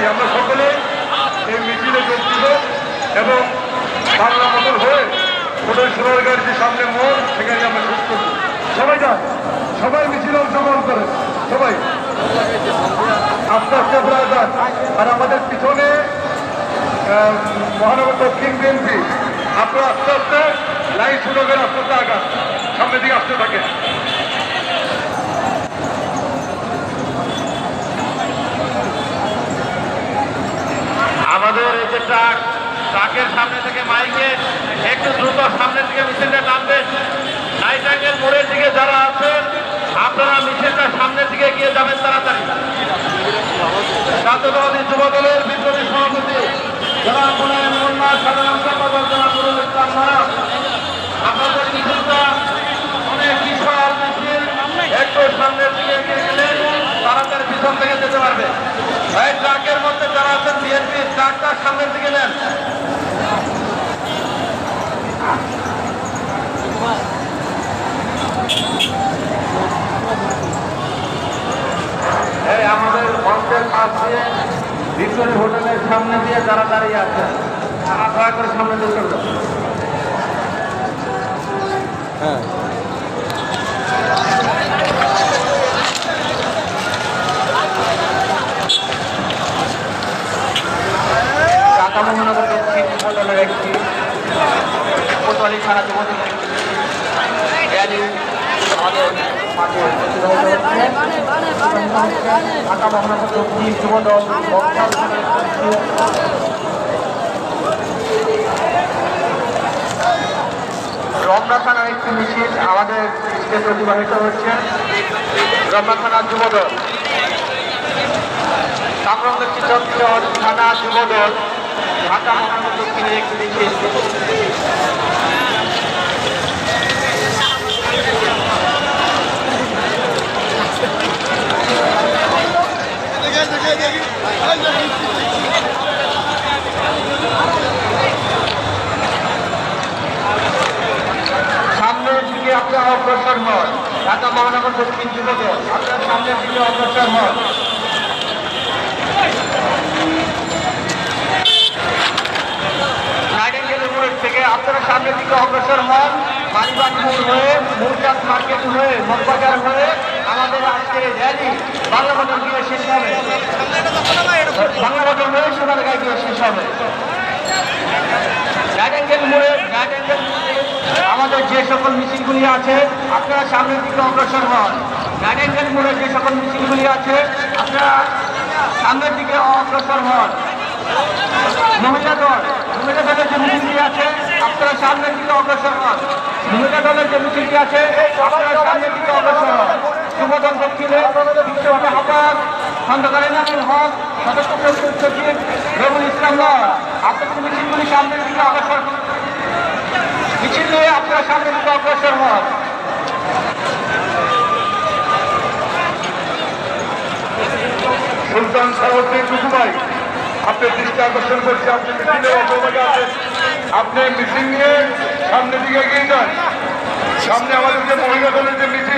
করি আমরা সকলে এই মিছিলে যোগ দিব এবং বাংলা মতন হয়ে ছোটো সোনারগাঁর যে সামনে মোড়, সেখানে আমরা শেষ করব। সবাই যান, সবাই মিছিল অংশগ্রহণ করে সবাই। আস্তে আস্তে আপনারা যান, আর আমাদের পিছনে মহানগর দক্ষিণ বিএনপি আপনারা আস্তে আস্তে লাইন শুরু করে আস্তে আস্তে আগান, সামনের দিকে আসতে থাকেন। আমাদের এই যে ট্রাক, ট্রাকের সামনে থেকে মাইকে একটু দ্রুত সামনের দিকে মিছিলটা নামবে। নাইট অ্যাঙ্গেল মোড়ের দিকে যারা আছেন, আপনারা মিছিলটা সামনের দিকে গিয়ে যাবেন তাড়াতাড়ি। জাতীয়তাবাদী যুব দলের বিপ্লবী সভাপতি সামনের দিকে গেলে তাড়াতাড়ি পিছন থেকে যেতে পারবে। ট্রাকের মধ্যে যারা আছেন বিএনপি ট্রাকটা সামনের দিকে নেন। এই আমাদের মঞ্চের পাশ দিয়ে ভিক্টোরি হোটেলের সামনে দিয়ে যারা দাঁড়িয়ে আছে তারা দয়া করে সামনে দিয়ে চলে দক্ষিণ একটি কোতোয়ালি থানা। ঢাকা মহানগর দক্ষিণ যুবদল রমনা থানার একটি মিছিল আমাদের স্টেট অতিবাহিত হচ্ছে রমনা থানার যুবদল সংরক্ষিত থানা যুবদল ঢাকা মহানগর মিছিল সামনের দিকে আপনারা অগ্রসর হন ঢাকা মহানগর দক্ষিণ যুবদল আপনারা সামনের দিকে অগ্রসর হন নাইটেঙ্গেল মোড় থেকে সামনের দিকে অগ্রসর হন মালিবাগ মোড় হয়ে মুরচাঁদ মার্কেট হয়ে মগবাজার হয়ে, আমাদের আজকের র্যালি বাংলা বদল গিয়ে শেষ হবে। বাংলা বদল হয়ে সোনারগাঁয় গিয়ে শেষ হবে। নাইটেঙ্গেল মোড়ে মোড়ে আমাদের যে সকল মিছিলগুলি আছে, আপনারা সামনের দিকে অগ্রসর হন। নাইটেঙ্গেল মোড়ে যে সকল মিছিলগুলি আছে, আপনারা সামনের দিকে অগ্রসর হন। মহিলা দল, মহিলা দলের যে মিছিলটি আছে সামনের দিকে অগ্রসর হন। মহিলা দলের যে মিছিলটি আছে, আপনারা সামনের দিকে অগ্রসর হন। যুবদল দক্ষিণে বিশ্বভাবে আহ্বায়ক খন্দকার এনামুল হক, সদস্য সচিব রবুল ইসলাম আপনাদের মিছিলগুলি সামনের দিকে অগ্রসর। মিছিল নিয়ে আপনারা সামনের দিকে অগ্রসর হন। সুলতান সাহসিন টুকু ভাই। আপনি দৃষ্টি আকর্ষণ করছে আপনি মিছিলে অগ্রভাগে আছেন। আপনি মিটিং নিয়ে সামনের দিকে এগিয়ে যান। সামনে আমাদের যে মহিলা দলের যে মিছিল